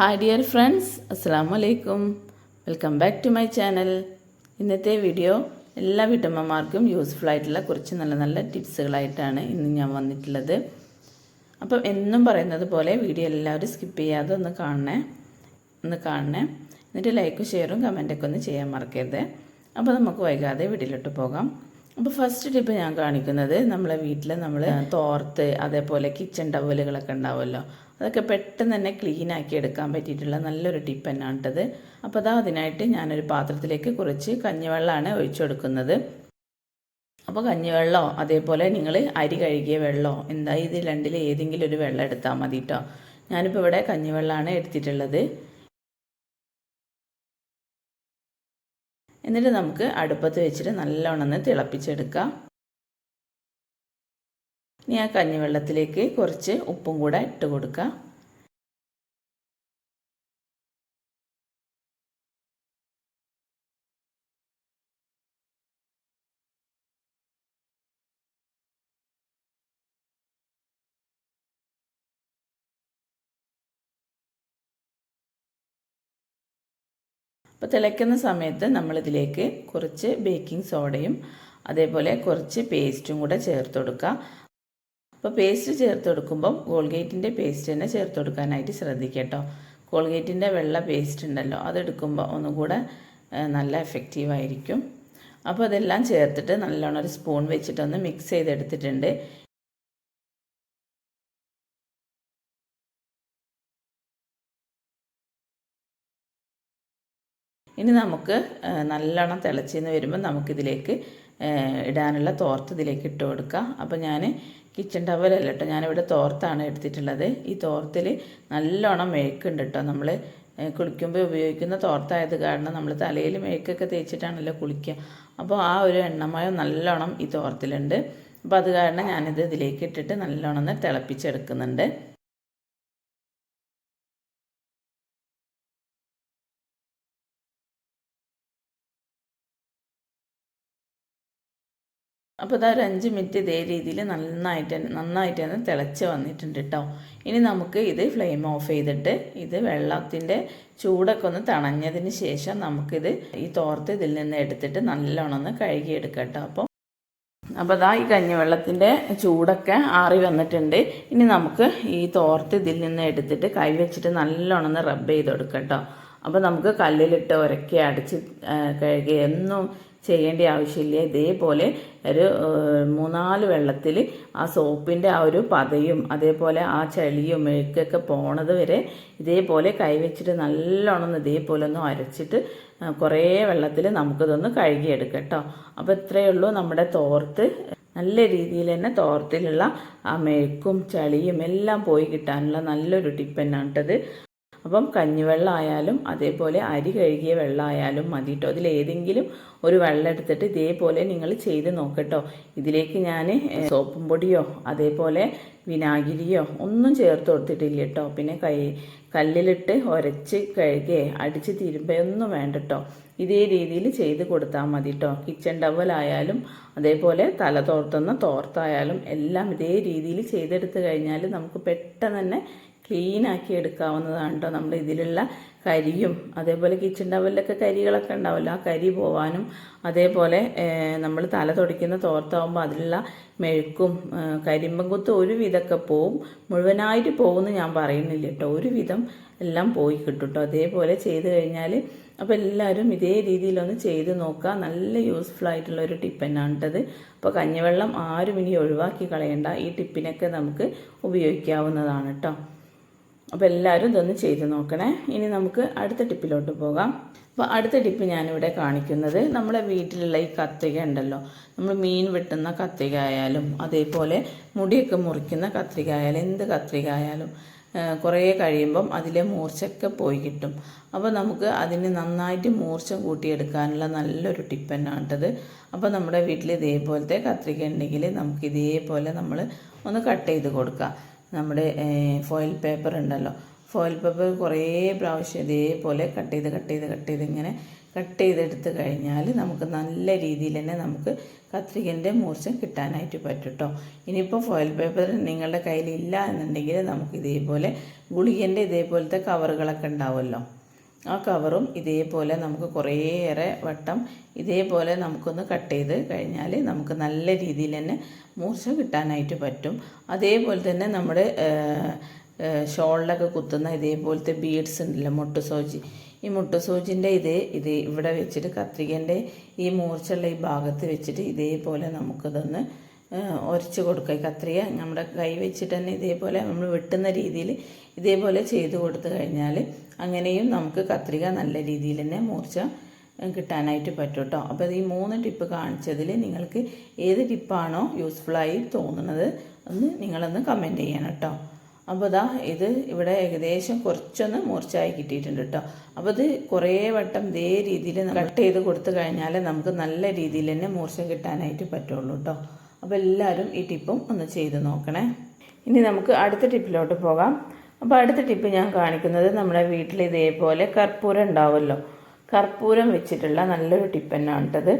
Hi dear friends അസ്സാം വലൈക്കും welcome back to my channel ഇന്നത്തെ വീഡിയോ എല്ലാ വീട്ടമ്മമാർക്കും യൂസ്ഫുൾ ആയിട്ടുള്ള കുറച്ച് നല്ല നല്ല ടിപ്സുകളായിട്ടാണ് ഇന്ന് ഞാൻ വന്നിട്ടുള്ളത്. അപ്പം എന്നും പറയുന്നത് പോലെ വീഡിയോ എല്ലാവരും സ്കിപ്പ് ചെയ്യാതെ ഒന്ന് കാണണേ. ഒന്ന് കാണണേ. എന്നിട്ട് ലൈക്കും ഷെയറും കമന്റൊക്കെ ഒന്ന് ചെയ്യാൻ മറക്കരുത്. അപ്പോൾ നമുക്ക് വൈകാതെ വീട്ടിലോട്ട് പോകാം. അപ്പോൾ ഫസ്റ്റ് ടിപ്പ് ഞാൻ കാണിക്കുന്നത് നമ്മളെ വീട്ടിൽ നമ്മൾ തോർത്ത് അതേപോലെ കിച്ചൺ ടവലുകളൊക്കെ ഉണ്ടാവുമല്ലോ. അതൊക്കെ പെട്ടെന്ന് തന്നെ ക്ലീൻ ആക്കി എടുക്കാൻ പറ്റിയിട്ടുള്ള നല്ലൊരു ടിപ്പ് തന്നെയാണ് കേട്ടത് അപ്പോൾ അതാ അതിനായിട്ട് ഞാനൊരു പാത്രത്തിലേക്ക് കുറച്ച് കഞ്ഞിവെള്ളമാണ് ഒഴിച്ചു കൊടുക്കുന്നത്. അപ്പോൾ കഞ്ഞിവെള്ളമോ അതേപോലെ നിങ്ങൾ അരി കഴുകിയ വെള്ളമോ എന്താ ഇത് രണ്ടിൽ ഏതെങ്കിലും ഒരു വെള്ളം എടുത്താൽ മതി കേട്ടോ ഞാനിപ്പോൾ ഇവിടെ കഞ്ഞിവെള്ളമാണ് എടുത്തിട്ടുള്ളത്. എന്നിട്ട് നമുക്ക് അടുപ്പത്ത് വെച്ചിട്ട് നല്ലോണം തിളപ്പിച്ചെടുക്കാം. ഇനി ആ കഞ്ഞിവെള്ളത്തിലേക്ക് കുറച്ച് ഉപ്പും കൂടെ ഇട്ട് കൊടുക്കുക അപ്പോൾ തിളയ്ക്കുന്ന സമയത്ത് നമ്മളിതിലേക്ക് കുറച്ച് ബേക്കിംഗ് സോഡയും അതേപോലെ കുറച്ച് പേസ്റ്റും കൂടെ ചേർത്ത് കൊടുക്കുക അപ്പോൾ പേസ്റ്റ് ചേർത്ത് കൊടുക്കുമ്പം കോൾഗേറ്റിന്റെ പേസ്റ്റ് തന്നെ ചേർത്ത് കൊടുക്കാനായിട്ട് ശ്രദ്ധിക്കട്ടോ. കേട്ടോ കോൾഗേറ്റിന്റെ വെള്ള പേസ്റ്റ് ഉണ്ടല്ലോ അതെടുക്കുമ്പോൾ ഒന്നും കൂടെ നല്ല എഫക്റ്റീവായിരിക്കും അപ്പോൾ അതെല്ലാം ചേർത്തിട്ട് നല്ലോണം ഒരു സ്പൂൺ വെച്ചിട്ടൊന്ന് മിക്സ് ചെയ്തെടുത്തിട്ടുണ്ട്. ഇനി നമുക്ക് നല്ലോണം തിളച്ചിന്ന് വരുമ്പോൾ നമുക്കിതിലേക്ക് ഇടാനുള്ള തോർത്ത് ഇതിലേക്ക് ഇട്ട് കൊടുക്കാം. അപ്പോൾ ഞാൻ കിച്ചൺ ടവലല്ല കേട്ടോ ഞാനിവിടെ തോർത്താണ് എടുത്തിട്ടുള്ളത്. ഈ തോർത്തിൽ നല്ലോണം മെഴുക്കുണ്ട് കേട്ടോ നമ്മൾ കുളിക്കുമ്പോൾ ഉപയോഗിക്കുന്ന തോർത്തായത് കാരണം നമ്മൾ തലയിൽ മെഴുക്കൊക്കെ തേച്ചിട്ടാണല്ലോ കുളിക്കുക അപ്പോൾ ആ ഒരു എണ്ണമയം നല്ലോണം ഈ തോർത്തിലുണ്ട്. അപ്പോൾ അത് കാരണം ഞാനിത് ഇതിലേക്ക് ഇട്ടിട്ട് നല്ലോണം തിളപ്പിച്ചെടുക്കുന്നുണ്ട്. അപ്പോൾ ഇതാ ഒരു അഞ്ച് മിനിറ്റ് ഇതേ രീതിയിൽ നന്നായിട്ട് നന്നായിട്ട് തന്നെ തിളച്ച് വന്നിട്ടുണ്ട് കേട്ടോ ഇനി നമുക്ക് ഇത് ഫ്ലെയിം ഓഫ് ചെയ്തിട്ട് ഇത് വെള്ളത്തിന്റെ ചൂടൊക്കെ ഒന്ന് തണഞ്ഞതിന് ശേഷം നമുക്കിത് ഈ തോർത്ത് ഇതിൽ നിന്ന് എടുത്തിട്ട് നല്ലോണം ഒന്ന് കഴുകിയെടുക്കാം കേട്ടോ അപ്പോൾ അപ്പോൾ അതാ ഈ കഞ്ഞിവെള്ളത്തിന്റെ ചൂടൊക്കെ ആറി വന്നിട്ടുണ്ട്. ഇനി നമുക്ക് ഈ തോർത്ത് ഇതിൽ നിന്ന് എടുത്തിട്ട് കൈ വെച്ചിട്ട് നല്ലോണം ഒന്ന് റബ്ബ് ചെയ്ത് കൊടുക്കാം കേട്ടോ അപ്പോൾ നമുക്ക് കല്ലിലിട്ട് ഉരക്കി അടിച്ച് കഴുകി എന്നും ചെയ്യേണ്ട ആവശ്യമില്ല. ഇതേപോലെ ഒരു മൂന്നാൽ വെള്ളത്തിൽ ആ സോപ്പിന്റെ ആ ഒരു പതയും അതേപോലെ ആ ചളിയും മെഴുക്കൊക്കെ പോണത് വരെ ഇതേപോലെ കൈവച്ചിട്ട് നല്ലോണം ഇതേപോലെ ഒന്ന് അരച്ചിട്ട് കുറേ വെള്ളത്തിൽ നമുക്കിതൊന്ന് കഴുകിയെടുക്കാം കേട്ടോ അപ്പോൾ ഇത്രയേ ഉള്ളൂ നമ്മുടെ തോർത്ത്. നല്ല രീതിയിൽ തന്നെ തോർത്തിലുള്ള ആ മെഴുക്കും ചളിയും എല്ലാം പോയി കിട്ടാനുള്ള നല്ലൊരു ടിപ്പ് തന്നെയാണ് കേട്ടത് അപ്പം കഞ്ഞിവെള്ളമായാലും അതേപോലെ അരി കഴുകിയ വെള്ളമായാലും മതി കേട്ടോ അതിലേതെങ്കിലും ഒരു വെള്ളം എടുത്തിട്ട് ഇതേപോലെ നിങ്ങൾ ചെയ്ത് നോക്കട്ടോ. ഇതിലേക്ക് ഞാൻ സോപ്പും പൊടിയോ അതേപോലെ വിനാഗിരിയോ ഒന്നും ചേർത്ത് കൊടുത്തിട്ടില്ല കേട്ടോ പിന്നെ കൈ കല്ലിലിട്ട് ഉരച്ച് കഴുകേ അടിച്ച് തിരുമ്പയൊന്നും വേണ്ട കേട്ടോ ഇതേ രീതിയിൽ ചെയ്ത് കൊടുത്താൽ മതി കേട്ടോ കിച്ചൺ ടവലായാലും അതേപോലെ തല തോർത്തുന്ന തോർത്തായാലും എല്ലാം ഇതേ രീതിയിൽ ചെയ്തെടുത്ത് കഴിഞ്ഞാൽ നമുക്ക് പെട്ടെന്ന് തന്നെ ക്ലീൻ ആക്കി എടുക്കാവുന്നതാണ് കേട്ടോ നമ്മൾ ഇതിലുള്ള കരിയും. അതേപോലെ കിച്ചൺ ടവലിലൊക്കെ കരികളൊക്കെ ഉണ്ടാവുമല്ലോ ആ കരി പോവാനും അതേപോലെ നമ്മൾ തല തുടയ്ക്കുന്ന തോർത്താവുമ്പോൾ അതിലുള്ള മെഴുക്കും കരിമ്പം കുത്ത് ഒരു വിധമൊക്കെ പോവും. മുഴുവനായിട്ട് പോകുമെന്ന് ഞാൻ പറയുന്നില്ല കേട്ടോ ഒരു വിധം എല്ലാം പോയി കിട്ടും കേട്ടോ അതേപോലെ ചെയ്ത് കഴിഞ്ഞാൽ അപ്പോൾ എല്ലാവരും ഇതേ രീതിയിലൊന്ന് ചെയ്ത് നോക്കുക നല്ല യൂസ്ഫുൾ ആയിട്ടുള്ള ഒരു ടിപ്പ് തന്നെയാണ് കേട്ടത് അപ്പോൾ കഞ്ഞിവെള്ളം ആരും ഇനി ഒഴിവാക്കി കളയണ്ട. ഈ ടിപ്പിനൊക്കെ നമുക്ക് ഉപയോഗിക്കാവുന്നതാണ് കേട്ടോ അപ്പോൾ എല്ലാവരും ഇതൊന്ന് ചെയ്ത് നോക്കണേ. ഇനി നമുക്ക് അടുത്ത ടിപ്പിലോട്ട് പോകാം. അപ്പോൾ അടുത്ത ടിപ്പ് ഞാനിവിടെ കാണിക്കുന്നത് നമ്മുടെ വീട്ടിലുള്ള ഈ കത്തിക ഉണ്ടല്ലോ. നമ്മൾ മീൻ വെട്ടുന്ന കത്തിക ആയാലും അതേപോലെ മുടിയൊക്കെ മുറിക്കുന്ന കത്രിക ആയാലും എന്ത് കത്രിക ആയാലും കുറേ കഴിയുമ്പം അതിലെ മൂർച്ചയൊക്കെ പോയി കിട്ടും. അപ്പോൾ നമുക്ക് അതിന് നന്നായിട്ട് മൂർച്ച കൂട്ടിയെടുക്കാനുള്ള നല്ലൊരു ടിപ്പ് തന്നെയാണ് കേട്ടത് അപ്പോൾ നമ്മുടെ വീട്ടിൽ ഇതേപോലത്തെ കത്രിക ഉണ്ടെങ്കിൽ നമുക്ക് ഇതേപോലെ നമ്മൾ ഒന്ന് കട്ട് ചെയ്ത് കൊടുക്കാം. നമ്മുടെ ഫോയിൽ പേപ്പർ ഉണ്ടല്ലോ. ഫോയിൽ പേപ്പർ കുറേ പ്രാവശ്യം ഇതേപോലെ കട്ട് ചെയ്ത് കട്ട് ചെയ്ത് കട്ട് ചെയ്ത് ഇങ്ങനെ കട്ട് ചെയ്തെടുത്ത് കഴിഞ്ഞാൽ നമുക്ക് നല്ല രീതിയിൽ തന്നെ നമുക്ക് കത്രികന്റെ മൂർച്ച കിട്ടാനായിട്ട് പറ്റും കേട്ടോ ഇനിയിപ്പോൾ ഫോയിൽ പേപ്പർ നിങ്ങളുടെ കയ്യിലില്ല എന്നുണ്ടെങ്കിൽ നമുക്ക് ഇതേപോലെ ഗുളികന്റെ ഇതേപോലത്തെ കവറുകളൊക്കെ ഉണ്ടാവുമല്ലോ. ആ കവറും ഇതേപോലെ നമുക്ക് കുറേയേറെ വട്ടം ഇതേപോലെ നമുക്കൊന്ന് കട്ട് ചെയ്ത് കഴിഞ്ഞാൽ നമുക്ക് നല്ല രീതിയിൽ തന്നെ മൂർച്ച കിട്ടാനായിട്ട് പറ്റും. അതേപോലെ തന്നെ നമ്മുടെ ഷോളിലൊക്കെ കുത്തുന്ന ഇതേപോലത്തെ ബീഡ്സ് ഉണ്ടല്ലോ മുട്ടുസോജി ഈ മുട്ടുസൂചിന്റെ ഇത് ഇത് ഇവിടെ വെച്ചിട്ട് കത്രികന്റെ ഈ മൂർച്ചുള്ള ഈ ഭാഗത്ത് വെച്ചിട്ട് ഇതേപോലെ നമുക്കിതൊന്ന് ഉരച്ച് കൊടുക്കുക. കത്രിക നമ്മുടെ കൈ വെച്ചിട്ട് തന്നെ ഇതേപോലെ നമ്മൾ വെട്ടുന്ന രീതിയിൽ ഇതേപോലെ ചെയ്ത് കൊടുത്തു കഴിഞ്ഞാൽ അങ്ങനെയും നമുക്ക് കത്രിക നല്ല രീതിയിൽ തന്നെ മൂർച്ച കിട്ടാനായിട്ട് പറ്റും കേട്ടോ അപ്പോൾ ഈ മൂന്ന് ടിപ്പ് കാണിച്ചതിൽ നിങ്ങൾക്ക് ഏത് ടിപ്പാണോ യൂസ്ഫുള്ളായി തോന്നുന്നത് ഒന്ന് നിങ്ങളൊന്ന് കമന്റ് ചെയ്യണം കേട്ടോ അപ്പോൾ ഇതാ ഇത് ഇവിടെ ഏകദേശം കുറച്ചൊന്ന് മൂർച്ചയായി കിട്ടിയിട്ടുണ്ട് കേട്ടോ അപ്പോൾ ഇത് കുറേ വട്ടം ഇതേ രീതിയിൽ കട്ട് ചെയ്ത് കൊടുത്തു കഴിഞ്ഞാൽ നമുക്ക് നല്ല രീതിയിൽ തന്നെ മൂർച്ച കിട്ടാനായിട്ട് പറ്റുള്ളൂ കേട്ടോ അപ്പോൾ എല്ലാവരും ഈ ടിപ്പും ഒന്ന് ചെയ്ത് നോക്കണേ. ഇനി നമുക്ക് അടുത്ത ടിപ്പിലോട്ട് പോകാം. അപ്പോൾ അടുത്ത ടിപ്പ് ഞാൻ കാണിക്കുന്നത് നമ്മുടെ വീട്ടിൽ ഇതേപോലെ കർപ്പൂരം ഉണ്ടാവുമല്ലോ. കർപ്പൂരം വെച്ചിട്ടുള്ള നല്ലൊരു ടിപ്പ് തന്നെയാണ്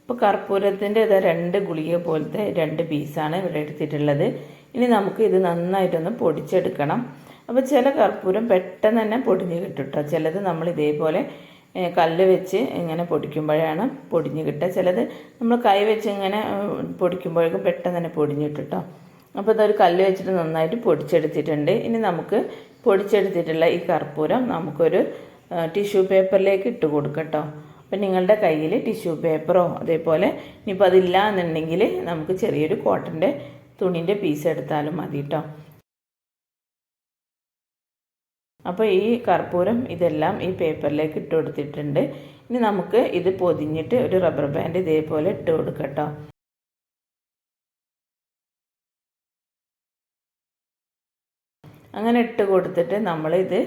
അപ്പോൾ കർപ്പൂരത്തിന്റെ ഇതാ രണ്ട് ഗുളിക പോലത്തെ രണ്ട് പീസാണ് ഇവിടെ എടുത്തിട്ടുള്ളത്. ഇനി നമുക്ക് ഇത് നന്നായിട്ടൊന്ന് പൊടിച്ചെടുക്കണം. അപ്പോൾ ചില കർപ്പൂരം പെട്ടെന്ന് തന്നെ പൊടിഞ്ഞ് കിട്ടും കേട്ടോ. ചിലത് നമ്മൾ ഇതേപോലെ കല്ല് വെച്ച് ഇങ്ങനെ പൊടിക്കുമ്പോഴാണ് പൊടിഞ്ഞ് കിട്ടുക. ചിലത് നമ്മൾ കൈ വെച്ച് ഇങ്ങനെ പൊടിക്കുമ്പോഴേക്കും പെട്ടെന്ന് തന്നെ പൊടിഞ്ഞ് കേട്ടോ. അപ്പോൾ ഇതൊരു കല്ല് വെച്ചിട്ട് നന്നായിട്ട് പൊടിച്ചെടുത്തിട്ടുണ്ട്. ഇനി നമുക്ക് പൊടിച്ചെടുത്തിട്ടുള്ള ഈ കർപ്പൂരം നമുക്കൊരു ടിഷ്യൂ പേപ്പറിലേക്ക് ഇട്ട് കൊടുക്കട്ടോ അപ്പം നിങ്ങളുടെ കയ്യിൽ ടിഷ്യൂ പേപ്പറോ അതേപോലെ ഇനിയിപ്പോൾ അതില്ല എന്നുണ്ടെങ്കിൽ നമുക്ക് ചെറിയൊരു കോട്ടന്റെ തുണിന്റെ പീസ് എടുത്താലും മതി കേട്ടോ. അപ്പോൾ ഈ കർപ്പൂരം ഇതെല്ലാം ഈ പേപ്പറിലേക്ക് ഇട്ട് കൊടുത്തിട്ടുണ്ട്. ഇനി നമുക്ക് ഇത് പൊതിഞ്ഞിട്ട് ഒരു റബ്ബർ ബാൻഡ് ഇതേപോലെ ഇട്ട് കൊടുക്കട്ടോ. അങ്ങനെ ഇട്ട് കൊടുത്തിട്ട് നമ്മളിത്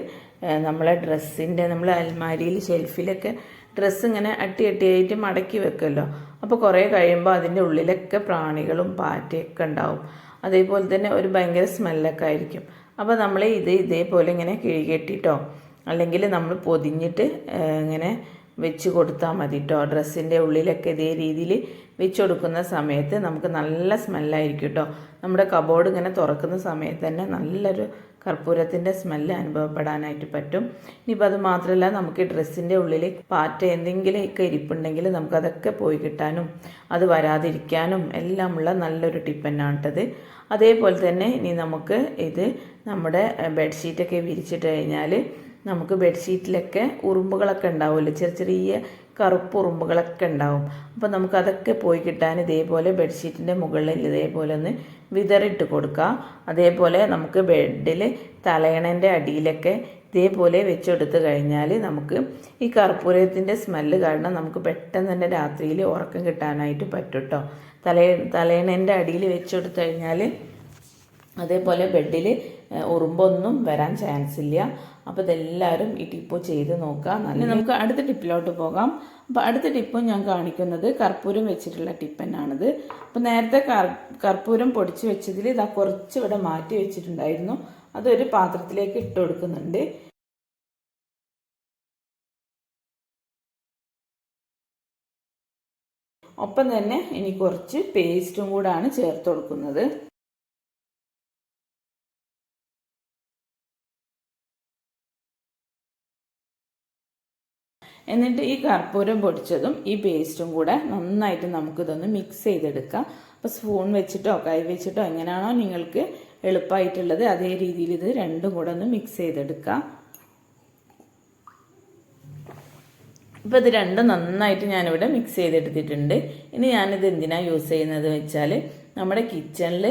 നമ്മളെ ഡ്രസ്സിന്റെ നമ്മൾ അൽമാരിയിൽ ഷെൽഫിലൊക്കെ ഡ്രസ്സ് ഇങ്ങനെ അട്ടി അട്ടിയായിട്ട് മടക്കി വെക്കുമല്ലോ അപ്പോൾ കുറേ കഴിയുമ്പോൾ അതിന്റെ ഉള്ളിലൊക്കെ പ്രാണികളും പാറ്റയൊക്കെ ഉണ്ടാവും. അതേപോലെ തന്നെ ഒരു ഭയങ്കര സ്മെല്ലൊക്കെ ആയിരിക്കും. അപ്പോൾ നമ്മൾ ഇത് ഇതേപോലെ ഇങ്ങനെ കിഴികെട്ടിട്ടോ അല്ലെങ്കിൽ നമ്മൾ പൊതിഞ്ഞിട്ട് ഇങ്ങനെ വെച്ച് കൊടുത്താൽ മതി കേട്ടോ ഡ്രസ്സിന്റെ ഉള്ളിലൊക്കെ ഇതേ രീതിയിൽ വെച്ച് കൊടുക്കുന്ന സമയത്ത് നമുക്ക് നല്ല സ്മെല്ലായിരിക്കും കേട്ടോ നമ്മുടെ കബോർഡ് ഇങ്ങനെ തുറക്കുന്ന സമയത്ത് തന്നെ നല്ലൊരു കർപ്പൂരത്തിന്റെ സ്മെല്ല് അനുഭവപ്പെടാനായിട്ട് പറ്റും. ഇനിയിപ്പോൾ അത് മാത്രമല്ല നമുക്ക് ഡ്രസ്സിന്റെ ഉള്ളിൽ പാറ്റ എന്തെങ്കിലുമൊക്കെ ഇരിപ്പുണ്ടെങ്കിൽ നമുക്കതൊക്കെ പോയി കിട്ടാനും അത് വരാതിരിക്കാനും എല്ലാമുള്ള നല്ലൊരു ടിപ്പ് തന്നെയാണ് അതേപോലെ തന്നെ ഇനി നമുക്ക് ഇത് നമ്മുടെ ബെഡ്ഷീറ്റൊക്കെ വിരിച്ചിട്ട് കഴിഞ്ഞാൽ നമുക്ക് ബെഡ്ഷീറ്റിലൊക്കെ ഉറുമ്പുകളൊക്കെ ഉണ്ടാവുമല്ലോ. ചെറിയ ചെറിയ കറുപ്പ് ഉറുമ്പുകളൊക്കെ ഉണ്ടാവും. അപ്പോൾ നമുക്കതൊക്കെ പോയി കിട്ടാൻ ഇതേപോലെ ബെഡ്ഷീറ്റിന്റെ മുകളിൽ ഇതേപോലെ ഒന്ന് വിതറിട്ട് കൊടുക്കുക അതേപോലെ നമുക്ക് ബെഡിൽ തലയണേന്റെ അടിയിലൊക്കെ ഇതേപോലെ വെച്ചെടുത്ത് കഴിഞ്ഞാൽ നമുക്ക് ഈ കർപ്പൂരത്തിന്റെ സ്മെല്ല് കാരണം നമുക്ക് പെട്ടെന്ന് തന്നെ രാത്രിയിൽ ഉറക്കം കിട്ടാനായിട്ട് പറ്റും കേട്ടോ തലയ തലയണേന്റെ അടിയിൽ വെച്ചെടുത്ത് കഴിഞ്ഞാൽ അതേപോലെ ബെഡിൽ ഉറുമ്പൊന്നും വരാൻ ചാൻസ് ഇല്ല. അപ്പോൾ ഇതെല്ലാവരും ഈ ടിപ്പ് ചെയ്ത് നോക്കുക. നല്ല നമുക്ക് അടുത്ത ടിപ്പിലോട്ട് പോകാം. അപ്പോൾ അടുത്ത ടിപ്പ് ഞാൻ കാണിക്കുന്നത് കർപ്പൂരം വെച്ചിട്ടുള്ള ടിപ്പ് തന്നെയാണിത് അപ്പോൾ നേരത്തെ കർപ്പൂരം പൊടിച്ച് വെച്ചതിൽ ഇതാ കുറച്ച് ഇവിടെ മാറ്റി വെച്ചിട്ടുണ്ടായിരുന്നു. അതൊരു പാത്രത്തിലേക്ക് ഇട്ട് കൊടുക്കുന്നുണ്ട്. ഒപ്പം തന്നെ ഇനി കുറച്ച് പേസ്റ്റും കൂടാണ് ചേർത്ത് കൊടുക്കുന്നത്. എന്നിട്ട് ഈ കർപ്പൂരം പൊടിച്ചതും ഈ പേസ്റ്റും കൂടെ നന്നായിട്ട് നമുക്കിതൊന്ന് മിക്സ് ചെയ്തെടുക്കാം. അപ്പോൾ സ്പൂൺ വെച്ചിട്ടോ കൈ വെച്ചിട്ടോ എങ്ങനെയാണോ നിങ്ങൾക്ക് എളുപ്പമായിട്ടുള്ളത് അതേ രീതിയിൽ ഇത് രണ്ടും കൂടെ ഒന്ന് മിക്സ് ചെയ്തെടുക്കാം. ഇപ്പോൾ ഇത് രണ്ടും നന്നായിട്ട് ഞാനിവിടെ മിക്സ് ചെയ്തെടുത്തിട്ടുണ്ട്. ഇനി ഞാനിത് എന്തിനാണ് യൂസ് ചെയ്യുന്നത് വെച്ചാൽ നമ്മുടെ കിച്ചണിൽ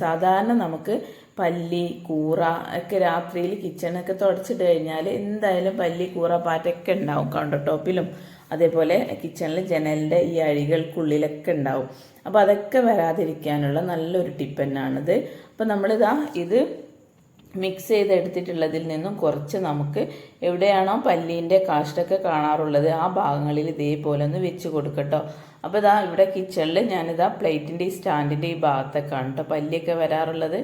സാധാരണ നമുക്ക് പല്ലി കൂറ ഒക്കെ രാത്രിയിൽ കിച്ചണൊക്കെ തുടച്ചിട്ട് കഴിഞ്ഞാൽ എന്തായാലും പല്ലി കൂറ പാറ്റൊക്കെ ഉണ്ടാവും കൗണ്ടർ ടോപ്പിലും അതേപോലെ കിച്ചണിൽ ജനലിന്റെ ഈ അഴികൾക്കുള്ളിലൊക്കെ ഉണ്ടാവും. അപ്പോൾ അതൊക്കെ വരാതിരിക്കാനുള്ള നല്ലൊരു ടിപ്പ് തന്നെയാണിത് അപ്പോൾ നമ്മളിതാ ഇത് മിക്സ് ചെയ്തെടുത്തിട്ടുള്ളതിൽ നിന്നും കുറച്ച് നമുക്ക് എവിടെയാണോ പല്ലീന്റെ കാഷ്ടൊക്കെ കാണാറുള്ളത് ആ ഭാഗങ്ങളിൽ ഇതേപോലെ ഒന്ന് വെച്ച് കൊടുക്കട്ടോ. അപ്പോൾ ഇതാ ഇവിടെ കിച്ചണിൽ ഞാനിതാ പ്ലേറ്റിന്റെ ഈ സ്റ്റാൻഡിന്റെ ഈ ഭാഗത്തൊക്കെ ആണ് കേട്ടോ പല്ലിയൊക്കെ വരാറുള്ളത്.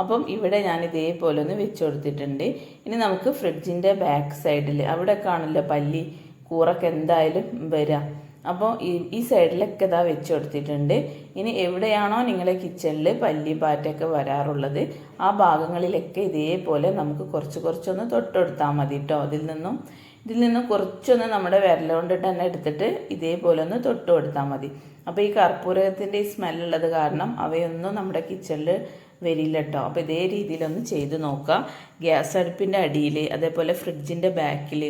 അപ്പം ഇവിടെ ഞാൻ ഇതേപോലെ ഒന്ന് വെച്ച് കൊടുത്തിട്ടുണ്ട്. ഇനി നമുക്ക് ഫ്രിഡ്ജിന്റെ ബാക്ക് സൈഡിൽ അവിടെ കാണില്ല പല്ലി കൂറൊക്കെ എന്തായാലും വരാം. അപ്പോൾ ഈ ഈ സൈഡിലൊക്കെ ഇതാ വെച്ച് കൊടുത്തിട്ടുണ്ട്. ഇനി എവിടെയാണോ നിങ്ങളെ കിച്ചണിൽ പല്ലി പാറ്റൊക്കെ വരാറുള്ളത് ആ ഭാഗങ്ങളിലൊക്കെ ഇതേപോലെ നമുക്ക് കുറച്ച് കുറച്ചൊന്ന് തൊട്ടെടുത്താൽ മതി കേട്ടോ അതിൽ നിന്നും ഇതിൽ നിന്നും കുറച്ചൊന്ന് നമ്മുടെ വിരലുകൊണ്ട് തന്നെ എടുത്തിട്ട് ഇതേപോലെ ഒന്ന് തൊട്ട് കൊടുത്താൽ മതി. അപ്പോൾ ഈ കർപ്പൂരത്തിന്റെ ഈ സ്മെല്ലുള്ളത് കാരണം അവയൊന്നും നമ്മുടെ കിച്ചണിൽ വരില്ല കേട്ടോ അപ്പോൾ ഇതേ രീതിയിലൊന്ന് ചെയ്ത് നോക്കുക ഗ്യാസ് അടുപ്പിന്റെ അടിയിൽ അതേപോലെ ഫ്രിഡ്ജിന്റെ ബാക്കിൽ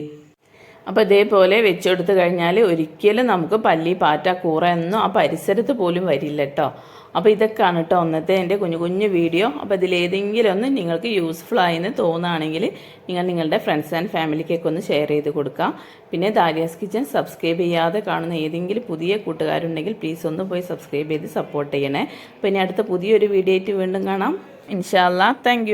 അപ്പോൾ ഇതേപോലെ വെച്ചെടുത്ത് കഴിഞ്ഞാൽ ഒരിക്കലും നമുക്ക് പല്ലി പാറ്റ കൂറ ഒന്നും ആ പരിസരത്ത് പോലും വരില്ല കേട്ടോ അപ്പോൾ ഇതൊക്കെയാണ് കേട്ടോ ഒന്നത്തെ എന്റെ കുഞ്ഞു കുഞ്ഞു വീഡിയോ. അപ്പോൾ ഇതിലേതെങ്കിലും ഒന്ന് നിങ്ങൾക്ക് യൂസ്ഫുൾ ആയെന്ന് തോന്നുകയാണെങ്കിൽ നിങ്ങൾ നിങ്ങളുടെ ഫ്രണ്ട്സ് ആൻഡ് ഫാമിലിക്കൊക്കെ ഒന്ന് ഷെയർ ചെയ്ത് കൊടുക്കാം. പിന്നെ ദാരിയാസ് കിച്ചൻ സബ്സ്ക്രൈബ് ചെയ്യാതെ കാണുന്ന ഏതെങ്കിലും പുതിയ കൂട്ടുകാരുണ്ടെങ്കിൽ പ്ലീസ് ഒന്ന് പോയി സബ്സ്ക്രൈബ് ചെയ്ത് സപ്പോർട്ട് ചെയ്യണേ. അപ്പോൾ ഇനി അടുത്ത പുതിയൊരു വീഡിയോ ആയിട്ട് വീണ്ടും കാണാം. ഇൻഷാല്ലാ താങ്ക്